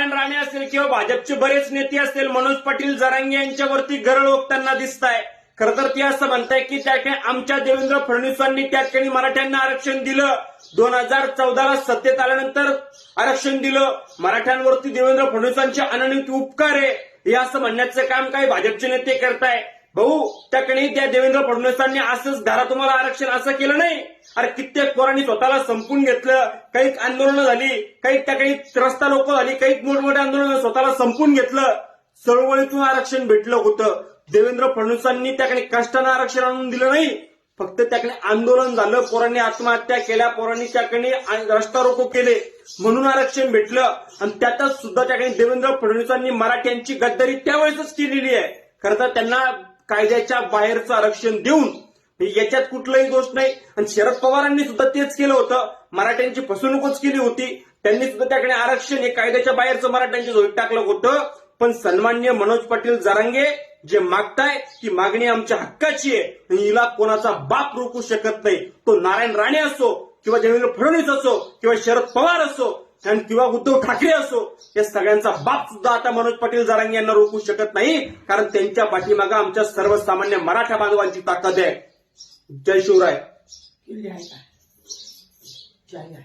नारायण राणे असेल किंवा भाजपचे बरेच नेते असतील मनोज पाटील जरांगे यांच्यावरती गरळ ओकताना दिसत आहे खरं तर ते असं म्हणताय की त्या ठिकाणी आमच्या देवेंद्र फडणवीसांनी त्या ठिकाणी मराठ्यांना आरक्षण दिलं. दोन हजार चौदाला सत्तेत आल्यानंतर आरक्षण दिलं. मराठ्यांवरती देवेंद्र फडणवीसांचे अनन्वित उपकार आहे. हे असं म्हणण्याचं काम काही भाजपचे नेते करताय. भाऊ त्या ठिकाणी त्या देवेंद्र फडणवीसांनी असंच धारा तुम्हाला आरक्षण असं केलं नाही? अरे कित्येक पोरांनी स्वतःला संपून घेतलं काही आंदोलनं झाली काही त्या काही रस्ता लोक झाली काही मोठमोठे आंदोलन स्वतःला संपून घेतलं. चळवळीतून आरक्षण भेटलं होतं. देवेंद्र फडणवीसांनी त्याकडे कष्टानं आरक्षण आणून दिलं नाही. फक्त त्याकडे आंदोलन झालं पोरांनी आत्महत्या केल्या पोरांनी त्याकडे रस्ता रोको केले. म्हणून आरक्षण भेटलं. आणि त्यातच सुद्धा त्याकडे देवेंद्र फडणवीसांनी मराठ्यांची गद्दारी त्यावेळेसच केलेली आहे. खरं तर त्यांना कायद्याच्या बाहेरचं आरक्षण देऊन याच्यात कुठलाही दोष नाही. आणि शरद पवारांनी सुद्धा तेच केलं होतं. मराठ्यांची फसवणूकच केली होती. त्यांनी सुद्धा त्याकडे आरक्षण हे कायद्याच्या बाहेरचं मराठ्यांच्या झोईत टाकलं होतं. पण सन्मान्य मनोज पाटील जरांगे जे मागताय ती मागणी आमच्या हक्काची आहे. आणि हिला कोणाचा बाप रोखू शकत नाही. तो नारायण राणे असो किंवा देवेंद्र फडणवीस असो किंवा शरद पवार असो आणि किंवा उद्धव ठाकरे असो या सगळ्यांचा बाप सुद्धा आता मनोज पाटील जरांगे यांना रोखू शकत नाही. कारण त्यांच्या पाठीमागं आमच्या सर्वसामान्य मराठा बांधवांची ताकद आहे. जय शिवराय.